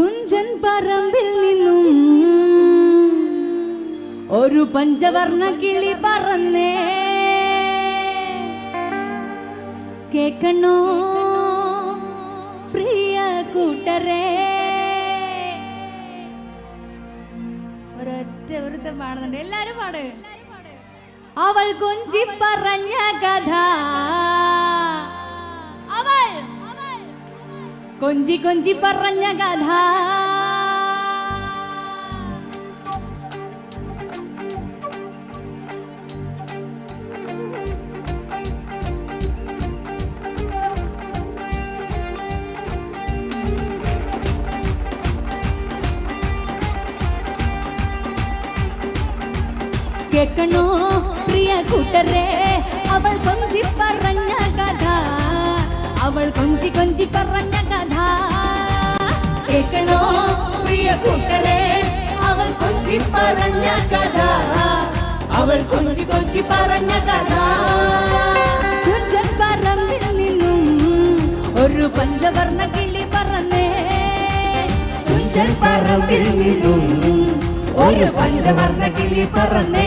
തുഞ്ചൻ പറമ്പിൽ നിന്നും ഒരു പഞ്ചവർണ കിളി പറന്നേ. കേക്കണോ പ്രിയ കൂട്ടരേ? ഒരൊറ്റ ഒരുത്തം പാടുന്നുണ്ട്. എല്ലാരും പാട്. അവൾ കൊഞ്ചി പറഞ്ഞ കഥ. കൊഞ്ചി കൊഞ്ചി പറഞ്ഞ കഥ കേൾക്കണോ പ്രിയ കൂട്ടരെ അവൾ കൊഞ്ചി പറഞ്ഞ കഥ അവൾ കൊഞ്ചി കൊഞ്ചി പറഞ്ഞ കഥ. കേൾക്കണോ പ്രിയ കൂട്ടരെ? അവൾ കൊഞ്ചി പറഞ്ഞ കഥ. അവൾ കൊഞ്ചി കൊഞ്ചി പറഞ്ഞ കഥ. പറമ്പിൽ നിന്നും ഒരു പഞ്ചവർണ കിളി പറന്നേ. പറമ്പിൽ നിന്നും ഒരു പഞ്ചവർണ കിളി പറന്നേ.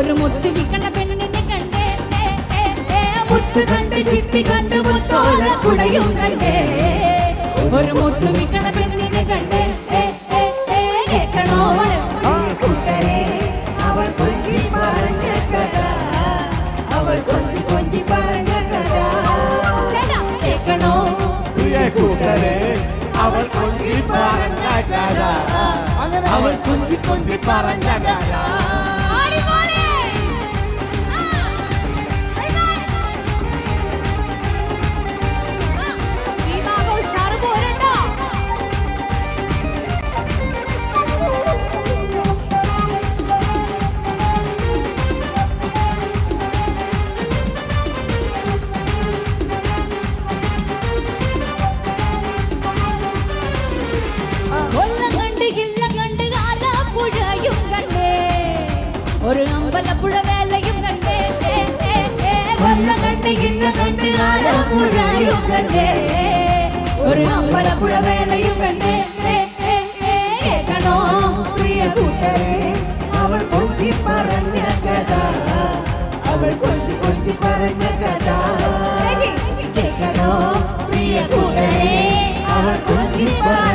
ഒരു മുത്ത് വിക്കണ പെണ്ണിനെ കണ്ടേ. മുത്ത് കണ്ട് ചിത്തി കണ്ട് മുത്തോല കുടയും കണ്ടേ. ഒരു മുത്ത് വിക്കണ പെണ്ണിനെ കണ്ടേ. കേൾക്കണോ അവൾ കൊഞ്ചി പറഞ്ഞ കഥ. അവൾ കൊഞ്ചി കൊഞ്ചി പറഞ്ഞ കഥ. കേൾക്കണോ കൂട്ടരെ അവൾ കൊഞ്ചി പറഞ്ഞ കഥ. അവൾ കൊഞ്ചി കൊഞ്ചി പറഞ്ഞ കഥ. ഒരു അമ്പലപ്പുഴ വേലയും കണ്ടേ ഏ, ഏ, ഏ. കൊല്ലം കണ്ട് കില്ലം കണ്ട് ആലപ്പുഴയും കണ്ടേ ഒരു അമ്പലപ്പുഴ വേലയും കണ്ടേ ഏ, ഏ, ഏ. കേൾക്കണോ പ്രിയ കൂട്ടരെ അവൾ കൊഞ്ചി പറഞ്ഞ കഥ അവൾ കൊഞ്ചി കൊഞ്ചി പറഞ്ഞ കഥ ചേച്ചി, കേൾക്കണോ പ്രിയ കൂട്ടരെ അവൾ കൊഞ്ചി പറഞ്ഞ